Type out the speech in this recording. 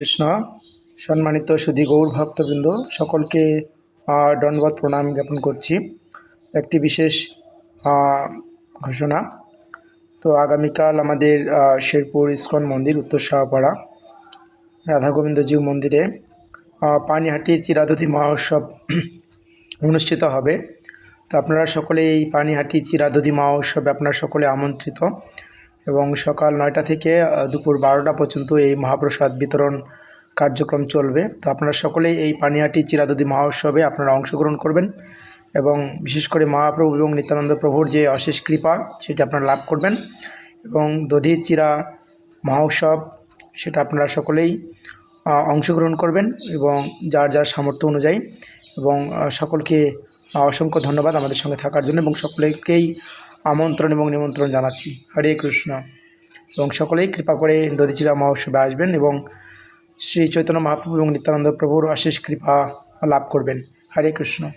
কৃষ্ণ সম্মানিত সুধী গৌর ভক্তবৃন্দ সকলকে আহ, দণ্ডবত প্রণাম জ্ঞাপন করছি। একটি বিশেষ ঘোষণা। তো আগামীকাল আমাদের শেরপুর ইস্কন মন্দির উত্তর শাহপাড়া রাধা গোবিন্দজিউ মন্দিরে পানিহাটি চিরাধুতি মহোৎসব অনুষ্ঠিত হবে। তো আপনারা সকলে এই পানিহাটি চিরাধুতি মহোৎসবে আপনারা সকলে আমন্ত্রিত। এবং সকাল নয়টা থেকে দুপুর বারোটা পর্যন্ত এই মহাপ্রসাদ বিতরণ কার্যক্রম চলবে। তো আপনারা সকলেই এই পানিহাটি চিরাদুদি মহোৎসবে আপনারা অংশগ্রহণ করবেন এবং বিশেষ করে মহাপ্রভু এবং নিত্যানন্দ প্রভুর যে অশেষ কৃপা, সেটা আপনারা লাভ করবেন এবং দধি চিরা মহোৎসব, সেটা আপনারা সকলেই অংশগ্রহণ করবেন এবং যার যার সামর্থ্য অনুযায়ী এবং সকলকে অসংখ্য ধন্যবাদ আমাদের সঙ্গে থাকার জন্য এবং সকলেকেই আমন্ত্রণ এবং নিমন্ত্রণ জানাচ্ছি। হরে কৃষ্ণ। এবং সকলেই কৃপা করে দধিচিরা মহোৎসবে আসবেন এবং শ্রী চৈতন্য মহাপ্রভু এবং নিত্যানন্দ প্রভুর আশিস কৃপা লাভ করবেন। হরে কৃষ্ণ।